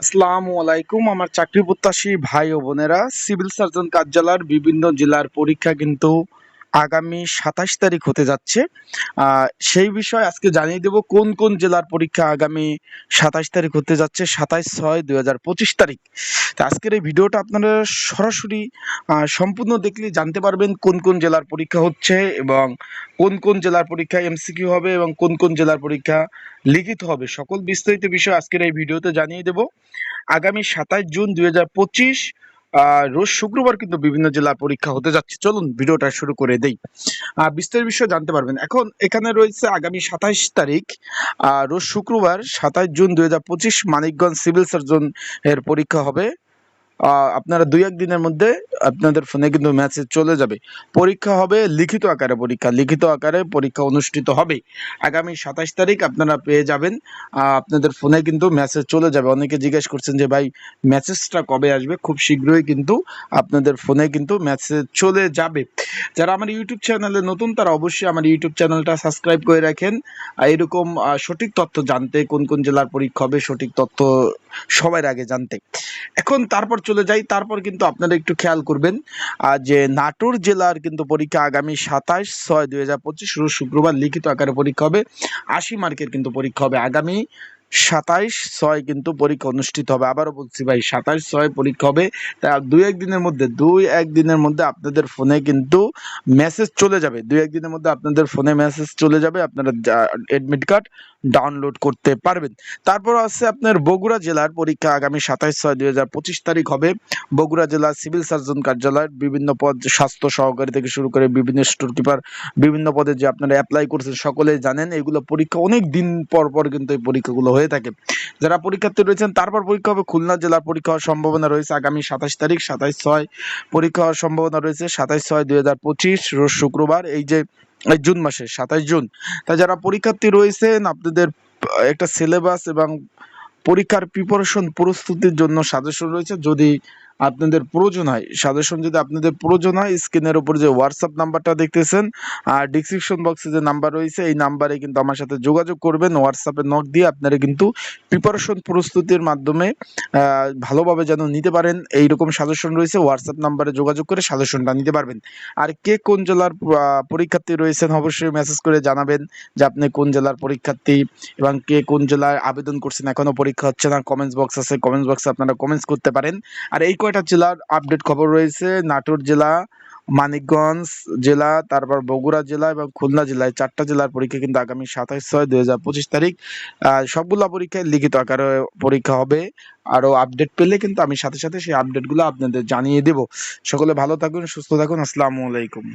আসসালামু আলাইকুম। আমার চাকরি প্রত্যাশী ভাই ও বোনেরা, সিভিল সার্জন কার্যালয়ের বিভিন্ন জেলার পরীক্ষা কিন্তু আগামী সাতাশ তারিখ হতে যাচ্ছে। সেই বিষয়ে আজকে জানিয়ে দেব কোন কোন জেলার পরীক্ষা আগামী সাতাশ তারিখ হতে যাচ্ছে, সাতাশ ছয় দুই হাজার পঁচিশ তারিখ। আজকের এই ভিডিওটা আপনারা সরাসরি সম্পূর্ণ দেখলে জানতে পারবেন কোন কোন জেলার পরীক্ষা হচ্ছে এবং কোন কোন জেলার পরীক্ষা এমসিকিউ হবে এবং কোন কোন জেলার পরীক্ষা লিখিত হবে। সকল বিস্তারিত বিষয় আজকের এই ভিডিওতে জানিয়ে দেব। আগামী সাতাশ জুন দুই হাজার পঁচিশ রোজ শুক্রবার কিন্তু বিভিন্ন জেলা পরীক্ষা হতে যাচ্ছে। চলুন ভিডিওটা শুরু করে দেই। বিস্তারিত বিষয়ে জানতে পারবেন। এখন এখানে রয়েছে আগামী সাতাইশ তারিখ রোজ শুক্রবার সাতাইশ জুন দুই হাজার পঁচিশ মানিকগঞ্জ সিভিল সার্জন এর পরীক্ষা হবে। আপনারা দুই, এক দিনের মধ্যে আপনাদের ফোনে কিন্তু মেসেজ চলে যাবে। পরীক্ষা হবে লিখিত আকারে পরীক্ষা, লিখিত আকারে পরীক্ষা অনুষ্ঠিত হবে। আগামী সাতাশ তারিখ আপনারা পেয়ে যাবেন আপনাদের ফোনে কিন্তু মেসেজ চলে যাবে। অনেকে জিজ্ঞেস করছেন যে, ভাই মেসেজটা কবে আসবে? খুব শীঘ্রই কিন্তু আপনাদের ফোনে কিন্তু মেসেজ চলে যাবে। যারা আমার ইউটিউব চ্যানেলে নতুন, তারা অবশ্যই আমার ইউটিউব চ্যানেলটা সাবস্ক্রাইব করে রাখেন। এরকম সঠিক তথ্য জানতে কোন কোন জেলার পরীক্ষা হবে, সঠিক তথ্য সবার আগে জানতে। এখন তারপর চলে যাই, তারপর কিন্তু আপনারা একটু খেয়াল করবেন যে নাটোর জেলার কিন্তু পরীক্ষা আগামী সাতাশ ছয় দুই হাজার পঁচিশ শুক্রবার লিখিত আকারে পরীক্ষা হবে, আশি মার্কের কিন্তু পরীক্ষা হবে আগামী সাতাইশ ছয় কিন্তু পরীক্ষা অনুষ্ঠিত হবে। আবারও বলছি ভাই, সাতাইশ ছয় পরীক্ষা হবে। তা দুই এক দিনের মধ্যে, দুই এক দিনের মধ্যে আপনাদের ফোনে কিন্তু মেসেজ চলে যাবে। দুই এক দিনের মধ্যে আপনাদের ফোনে মেসেজ চলে যাবে। আপনারা অ্যাডমিট কার্ড ডাউনলোড করতে পারবেন। তারপর আছে আপনার বগুড়া জেলার পরীক্ষা। আগামী সাতাইশ ছয় দুই হাজার পঁচিশ তারিখ হবে। বগুড়া জেলা সিভিল সার্জন কার্যালয়ের বিভিন্ন পদ স্বাস্থ্য সহকারী থেকে শুরু করে বিভিন্ন স্টোর কিপার বিভিন্ন পদে যে আপনারা অ্যাপ্লাই করছেন, সকলেই জানেন। এগুলো পরীক্ষা অনেক দিন পর পর কিন্তু এই পরীক্ষাগুলো হয়ে থাকে। যারা পরীক্ষার্থী রয়েছেন, তারপর পরীক্ষা হবে খুলনা জেলার পরীক্ষা হওয়ার সম্ভাবনা রয়েছে আগামী সাতাশ তারিখ, সাতাশ ছয় পরীক্ষা হওয়ার সম্ভাবনা রয়েছে। সাতাশ ছয় দুই হাজার পঁচিশ রোজ শুক্রবার, এই যে জুন মাসে, সাতাশ জুন। তা যারা পরীক্ষার্থী রয়েছেন, আপনাদের একটা সিলেবাস এবং পরীক্ষার প্রিপারেশন প্রস্তুতির জন্য সাজেশন রয়েছে। যদি আপনাদের প্রয়োজন হয়। সাজেশন যদি আপনাদের প্রয়োজন হয়, স্ক্রিনের উপর যে হোয়াটসঅ্যাপ নাম্বারটা দেখতেছেন, আর ডিসক্রিপশন বক্সে যে নাম্বার রয়েছে, এই নাম্বারে কিন্তু আমার সাথে যোগাযোগ করবেন। হোয়াটসঅ্যাপে নক দিয়ে আপনারা কিন্তু প্রিপারেশন প্রস্তুতির মাধ্যমে ভালোভাবে যেন নিতে পারেন। এইরকম সাজেশন রয়েছে হোয়াটসঅ্যাপ নাম্বারে যোগাযোগ করে সাজেশনটা নিতে পারবেন। আর কে কোন জেলার পরীক্ষার্থী রয়েছেন, অবশ্যই মেসেজ করে জানাবেন যে আপনি কোন জেলার পরীক্ষার্থী এবং কে কোন জেলায় আবেদন করছেন। এখনও পরীক্ষা হচ্ছে না কমেন্টস বক্স আছে কমেন্টস বক্সে আপনারা কমেন্টস করতে পারেন। আর এই কয়টা জেলার আপডেট খবর রয়েছে? নাটোর জেলা, মানিকগঞ্জ জেলা, তারপর বগুড়া জেলা এবং খুলনা জেলায় চারটা জেলার পরীক্ষা কিন্তু আগামী সাতাশ ছয় দুই হাজার পঁচিশ তারিখ। সবগুলা পরীক্ষায় লিখিত আকারে পরীক্ষা হবে। আরও আপডেট পেলে কিন্তু আমি সাথে সাথে সেই আপডেটগুলো আপনাদের জানিয়ে দেব। সকলে ভালো থাকুন, সুস্থ থাকুন। আসসালামু আলাইকুম।